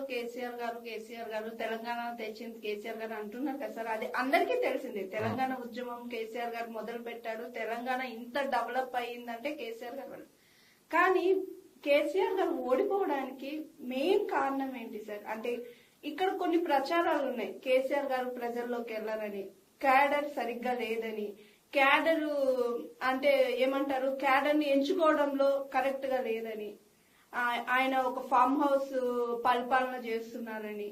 కేసీఆర్ గారు కేసీఆర్ గారు తెలంగాణ తెచ్చింది కేసీఆర్ గారు అంటున్నారు కదా సార్. అది అందరికీ తెలిసింది. తెలంగాణ ఉద్యమం కేసీఆర్ గారు మొదలు పెట్టాడు. తెలంగాణ ఇంత డెవలప్ అయ్యిందంటే కేసీఆర్ గారు. కానీ కేసీఆర్ గారు ఓడిపోవడానికి మెయిన్ కారణం ఏంటి సార్? అంటే ఇక్కడ కొన్ని ప్రచారాలు ఉన్నాయి. కేసీఆర్ గారు ప్రజల్లోకి వెళ్ళారని క్యాడర్ సరిగ్గా లేదని క్యాడర్ అంటే ఏమంటారు? క్యాడర్ని ఎంచుకోవడంలో కరెక్ట్గా లేదని. ఆయన ఒక ఫామ్ హౌస్ పరిపాలన చేస్తున్నారని.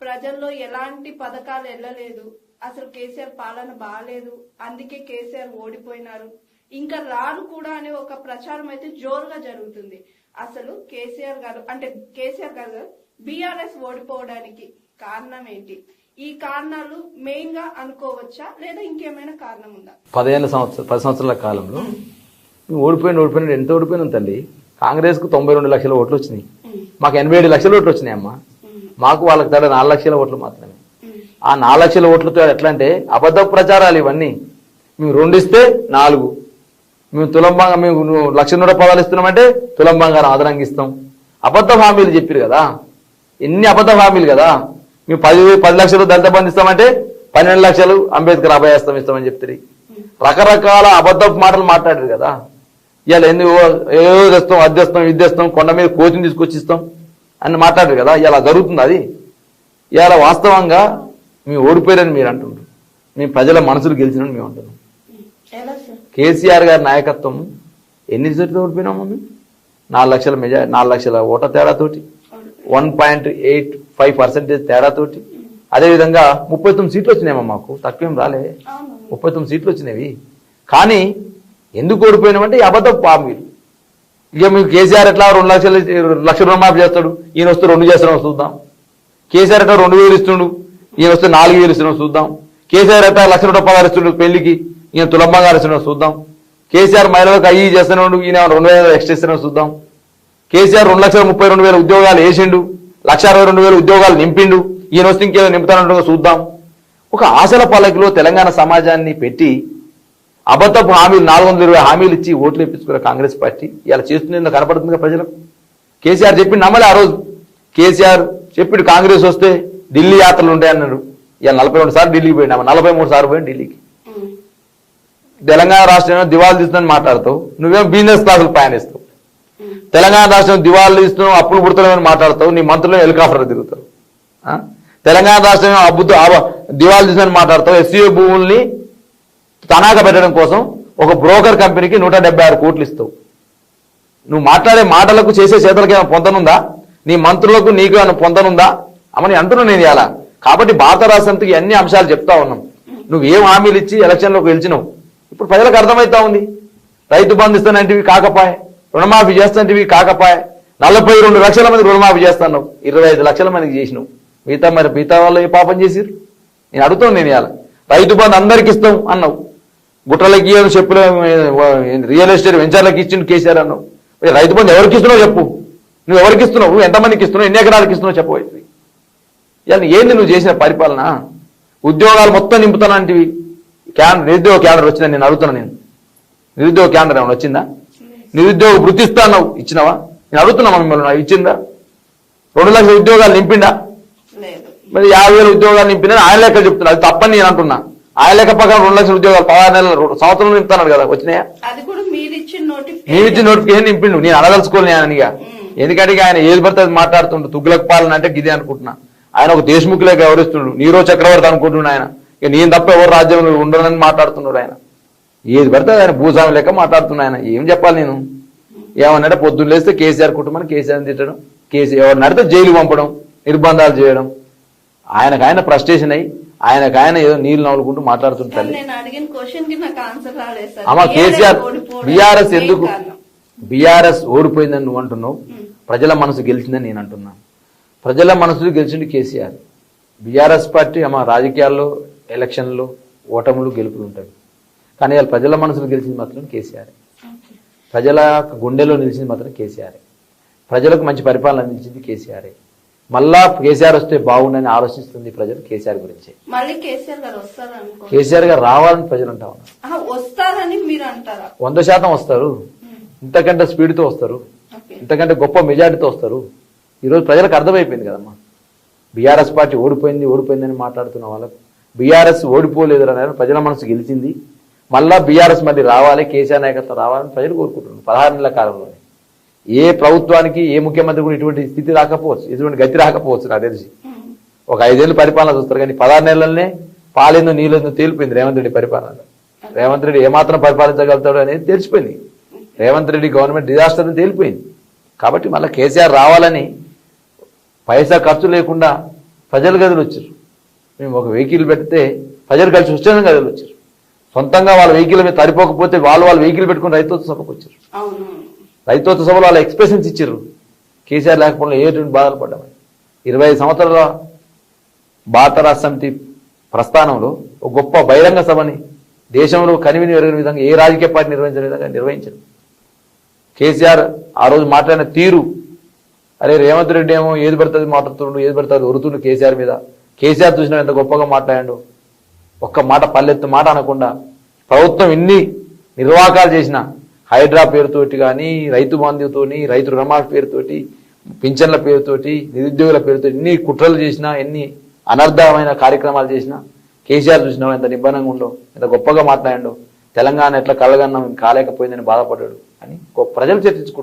ప్రజల్లో ఎలాంటి పథకాలు వెళ్ళలేదు అసలు కేసీఆర్ పాలన బాగాలేదు అందుకే కేసీఆర్ ఓడిపోయినారు. ఇంకా రాను కూడా అనే ఒక ప్రచారం అయితే జోరుగా జరుగుతుంది. అసలు కేసీఆర్ గారు అంటే కేసీఆర్ గారు బీఆర్ఎస్ ఓడిపోవడానికి కారణం ఏంటి? ఈ కారణాలు మెయిన్గా అనుకోవచ్చా? లేదా ఇంకేమైనా కారణం ఉందా? పదిహేను సంవత్సరం పది సంవత్సరాల కాలంలో ఓడిపోయిన ఓడిపోయిన ఎంత ఓడిపోయినా తల్లి? కాంగ్రెస్కు తొంభై రెండు లక్షల ఓట్లు వచ్చినాయి. మాకు ఎనభై ఏడు లక్షల ఓట్లు వచ్చినాయి అమ్మా. మాకు వాళ్ళకి తల నాలుగు లక్షల ఓట్లు మాత్రమే. ఆ నాలుగు లక్షల ఓట్లతో ఎట్లా అంటే అబద్ధ ప్రచారాలు ఇవన్నీ. మేము రెండు ఇస్తే నాలుగు. మేము తులంబంగా మేము నువ్వు లక్ష నూట పదాలు ఇస్తున్నామంటే తులంబంగా బంగారం ఇస్తాం. అబద్ధ హామీలు చెప్పారు కదా. ఎన్ని అబద్ధ హామీలు కదా. మేము పది పది లక్షలు దళిత బంధు ఇస్తామంటే పన్నెండు లక్షలు అంబేద్కర్ అభయాస్తం ఇస్తామని చెప్తారు. రకరకాల అబద్ధ మాటలు మాట్లాడారు కదా. ఇవాళ ఎందుకు ఏదో తెస్తాం అది తెస్తాం ఇది తెస్తాం కొండ మీద కోచింగ్ తీసుకొచ్చి ఇస్తాం అని మాట్లాడారు కదా ఇలా జరుగుతుంది అది. ఇవాళ వాస్తవంగా మేము ఓడిపోయారని మీరు అంటున్నారు మేము ప్రజల మనసులు గెలిచినని మేము అంటున్నాం. కేసీఆర్ గారి నాయకత్వం ఎన్ని సీట్లు ఓడిపోయినాము మేము నాలుగు లక్షల మెజా నాలుగు లక్షల ఓట్ల తేడాతోటి one point eight five percentage తేడాతోటి అదేవిధంగా ముప్పై తొమ్మిది సీట్లు వచ్చినాయమ్మా మాకు తక్కువేం రాలే. ముప్పై తొమ్మిది సీట్లు వచ్చినవి. కానీ ఎందుకు ఓడిపోయినామంటే అబద్ధ అబద్ధం పామీలు ఇక మీకు కేసీఆర్ ఎట్లా రెండు లక్షలు లక్ష రుణమాఫీ చేస్తాడు? ఈయన వస్తే రెండు చేస్తాడు చూద్దాం. కేసీఆర్ ఎట్లా రెండు వేలు ఇస్తుండు? ఈయన వస్తే నాలుగు వేలు ఇస్తున్నాం చూద్దాం. కేసీఆర్ ఎట్లా లక్ష రూపాయలు పదహారు ఇస్తుండు పెళ్ళికి? ఈయన తులంబంగా ఇస్తున్నాం చూద్దాం. కేసీఆర్ మహిళలకు అయ్యి చేస్తున్నాడు ఈయన రెండు వేల ఎక్స్ట్రా చూద్దాం. కేసీఆర్ రెండు లక్షల ముప్పై రెండు వేల ఉద్యోగాలు వేసిండు లక్ష అరవై రెండు వేల ఉద్యోగాలు నింపిండు ఈయన వస్తే ఇంకేదో నింపుతానంటూ చూద్దాం. ఒక ఆశల పాలకులో తెలంగాణ సమాజాన్ని పెట్టి అబద్ధపు హామీలు నాలుగు వందల ఇరవై హామీలు ఇచ్చి ఓట్లు ఇప్పించుకున్న కాంగ్రెస్ పార్టీ ఇలా చేస్తుందో కనపడుతుంది కదా ప్రజలకు? కేసీఆర్ చెప్పి నమ్మలే ఆ రోజు. కేసీఆర్ చెప్పిడు కాంగ్రెస్ వస్తే ఢిల్లీ యాత్రలు ఉంటాయన్నాడు. ఇవాళ నలభై రెండు సార్లు ఢిల్లీకి పోయినా నలభై మూడు సార్లు పోయిన ఢిల్లీకి. తెలంగాణ రాష్ట్రం దివాళీ తీస్తుందని మాట్లాడతావు. నువ్వేం బిజినెస్ క్లాసులు పయనిస్తావు. తెలంగాణ రాష్ట్రం దివాళీ ఇస్తున్నావు అప్పులు పుడతామని మాట్లాడతావు. నీ మంత్రులు హెలికాప్టర్ తిరుగుతారు. ఆ? తెలంగాణ రాష్ట్రం అబ్బుతో దివాళీ తీస్తుందని మాట్లాడతావు. ఎస్సీ భూముల్ని తనాగా పెట్టడం కోసం ఒక బ్రోకర్ కంపెనీకి నూట డెబ్బై ఆరు కోట్లు ఇస్తావు. నువ్వు మాట్లాడే మాటలకు చేసే చేతలకు ఏమైనా పొందనుందా? నీ మంత్రులకు నీకు ఏమైనా పొందనుందా? అమని అంటున్నాను నేను ఇలా కాబట్టి భారత రాష్ట్రానికి అన్ని అంశాలు చెప్తా ఉన్నాం. నువ్వు ఏం హామీలు ఇచ్చి ఎలక్షన్లోకి గెలిచినావు ఇప్పుడు ప్రజలకు అర్థమవుతా ఉంది. రైతు బంధు ఇస్తానంటివి కాకపాయే రుణమాఫీ చేస్తాంటివి కాకపాయే. నలభై రెండు లక్షల మంది రుణమాఫీ చేస్తున్నావు. ఇరవై ఐదు లక్షల మందికి చేసినావు. మిగతా మరి మిగతా వాళ్ళు ఏ పాపం చేసిరు నేను అడుగుతాను నేను ఇవాళ. రైతు బంధు అందరికి ఇస్తాం అన్నావు. గుట్టలకి ఇయ్యను చెప్పులు రియల్ ఎస్టేట్ వెంచర్లకి ఇచ్చిండు కేసీఆర్ అన్నావు రైతు బంధు ఎవరికి ఇస్తున్నావు చెప్పు. నువ్వు ఎవరికి ఇస్తున్నావు? ఎంతమందికి ఇస్తున్నావు? ఎన్ని ఎకరాలకు ఇస్తున్నావు చెప్పవచ్చు ఇవాళ ఏంది నువ్వు చేసిన పరిపాలన? ఉద్యోగాలు మొత్తం నింపుతానంటివి క్యాన్ నిరుద్యోగ క్యాడర్ వచ్చిందని నేను అడుగుతున్నా నేను. నిరుద్యోగ క్యాడర్ ఏమైనా వచ్చిందా? నిరుద్యోగ వృత్తి అన్నావు ఇచ్చినావా? నేను అడుగుతున్నా మిమ్మల్ని ఇచ్చిందా? రెండు లక్షల ఉద్యోగాలు నింపిండా? మరి యాభై వేల ఉద్యోగాలు నింపిన ఆయన లెక్క చెప్తున్నా. అది తప్పని నేను అంటున్నా. ఆయన లెక్క ప్రకారం రెండు లక్షల ఉద్యోగాలు పదహారు నెలలు సంవత్సరం నింపుతున్నాడు కదా వచ్చినాయా? అది కూడా మీరు ఇచ్చిన నేను నోటిఫికేషన్ నింపిండు నేను అడగలుచుకోలేను ఆయననిగా ఎందుకంటే ఆయన ఏది పడితే అది మాట్లాడుతుండు తుగ్లక్ పాలన అంటే గిదే అనుకుంటున్నా. ఆయన ఒక దేశముఖులే గౌరవిస్తుండు నీరో చక్రవర్తి అనుకుంటున్నాడు ఆయన. ఇక నేను తప్ప ఎవరు రాజ్యంలో ఉండరని మాట్లాడుతున్నాడు ఆయన. ఏది పడితే ఆయన భూస్వామి లెక్క మాట్లాడుతున్నా ఆయన. ఏం చెప్పాలి నేను? ఏమన్నాడే? పొద్దున్న లేస్తే కేసీఆర్ కుటుంబాన్ని కేసీఆర్ తిట్టడం కేసీఆర్ ఎవరిని నడితే జైలు పంపడం నిర్బంధాలు చేయడం. ఆయనకు ఆయన ఫ్రస్ట్రేషన్ అయ్యి ఆయనకు ఆయన ఏదో నీళ్ళు నవ్వులుకుంటూ మాట్లాడుతుంటారు అమ్మ కేసీఆర్ బీఆర్ఎస్ ఎందుకు. బీఆర్ఎస్ ఓడిపోయిందని నువ్వు అంటున్నావు? ప్రజల మనసు గెలిచిందని నేను అంటున్నాను ప్రజల మనసు గెలిచింది కేసీఆర్. బీఆర్ఎస్ పార్టీ అమ్మ రాజకీయాల్లో ఎలక్షన్లో ఓటములు గెలుపులు ఉంటాయి. కానీ వాళ్ళ ప్రజల మనసులు గెలిచింది మాత్రం కేసీఆర్. ప్రజల గుండెలో నిలిచింది మాత్రం కేసీఆర్. ప్రజలకు మంచి పరిపాలన అందించింది కేసీఆర్. మళ్ళా కేసీఆర్ వస్తే బాగుండని ఆలోచిస్తుంది ప్రజలు కేసీఆర్ గురించి. మళ్ళీ కేసీఆర్ గారు కేసీఆర్ రావాలని ప్రజలు అంటా ఉన్నారు. ఆహా, వస్తారని మీరు అంటారా? వంద శాతం వస్తారు. ఇంతకంటే స్పీడ్తో వస్తారు. ఓకే. ఇంతకంటే గొప్ప మెజారిటీతో వస్తారు. ఈరోజు ప్రజలకు అర్థమైపోయింది కదమ్మా. బీఆర్ఎస్ పార్టీ ఓడిపోయింది ఓడిపోయిందని మాట్లాడుతున్న వాళ్ళకు బీఆర్ఎస్ ఓడిపోలేదు అనేది ప్రజల మనసు గెలిచింది. మళ్ళా బీఆర్ఎస్ మళ్ళీ రావాలి కేసీఆర్ నాయకత్వం రావాలని ప్రజలు కోరుకుంటున్నారు. పదహారు నెలల కాలంలోనే. ఏ ప్రభుత్వానికి ఏ ముఖ్యమంత్రి కూడా ఇటువంటి స్థితి రాకపోవచ్చు ఇటువంటి గతి రాకపోవచ్చు నాకు తెలిసి. ఒక ఐదేళ్ళు పరిపాలన చూస్తారు కానీ పదహారు నెలలనే పాలేందో నీళ్ళేందో తేలిపోయింది రేవంత్ రెడ్డి పరిపాలన. రేవంత్ రెడ్డి ఏమాత్రం పరిపాలించగలుగుతాడు అనేది తెలిసిపోయింది. రేవంత్ రెడ్డి గవర్నమెంట్ డిజాస్టర్ అని తేలిపోయింది. కాబట్టి మళ్ళీ కేసీఆర్ రావాలని పైసా ఖర్చు లేకుండా ప్రజలు గదులు వచ్చారు. మేము ఒక వెహికల్ పెడితే ప్రజలు కలిసి వచ్చే గదులు వచ్చారు. సొంతంగా వాళ్ళ వెహికల్ మీద తరిపోకపోతే వాళ్ళు వాళ్ళ వెహికల్ పెట్టుకుని రైతు సభకు వచ్చారు. అవును సభలో వాళ్ళ ఎక్స్ప్రెషన్స్ ఇచ్చారు కేసీఆర్ లేకపోవడం ఏటువంటి బాధలు పడ్డామని ఇరవై ఐదు సంవత్సరాల భారత రాష్ట్ర సమితి ప్రస్థానంలో ఒక గొప్ప బహిరంగ సభని దేశంలో కనివిని ఎరగని విధంగా ఏ రాజకీయ పార్టీ నిర్వహించిన విధంగా నిర్వహించారు. కేసీఆర్ ఆ రోజు మాట్లాడిన తీరు అరే రేవంత్ రెడ్డి ఏమో ఏది పడుతుంది మాట్లాడుతుండు ఏది పడుతుంది ఒరుతుండు కేసీఆర్ మీద. కేసీఆర్ చూసిన ఎంత గొప్పగా మాట్లాడాడు. ఒక్క మాట పల్లెత్తు మాట అనకుండా ప్రభుత్వం ఇన్ని నిర్వాహకాలు చేసిన హైడ్రా పేరుతోటి కానీ రైతు బంధుతోని రైతు రుణమాఫీ పేరుతోటి పింఛన్ల పేరుతోటి నిరుద్యోగుల పేరుతో ఎన్ని కుట్రలు చేసినా ఎన్ని అనర్థమైన కార్యక్రమాలు చేసినా కేసీఆర్ చూసినా ఎంత నిబ్బరంగా ఉండో ఎంత గొప్పగా మాట్లాడిండో తెలంగాణ ఎట్లా కలగన్నాం కాలేకపోయిందని బాధపడ్డాడు అని ప్రజలు చర్చించుకుంటారు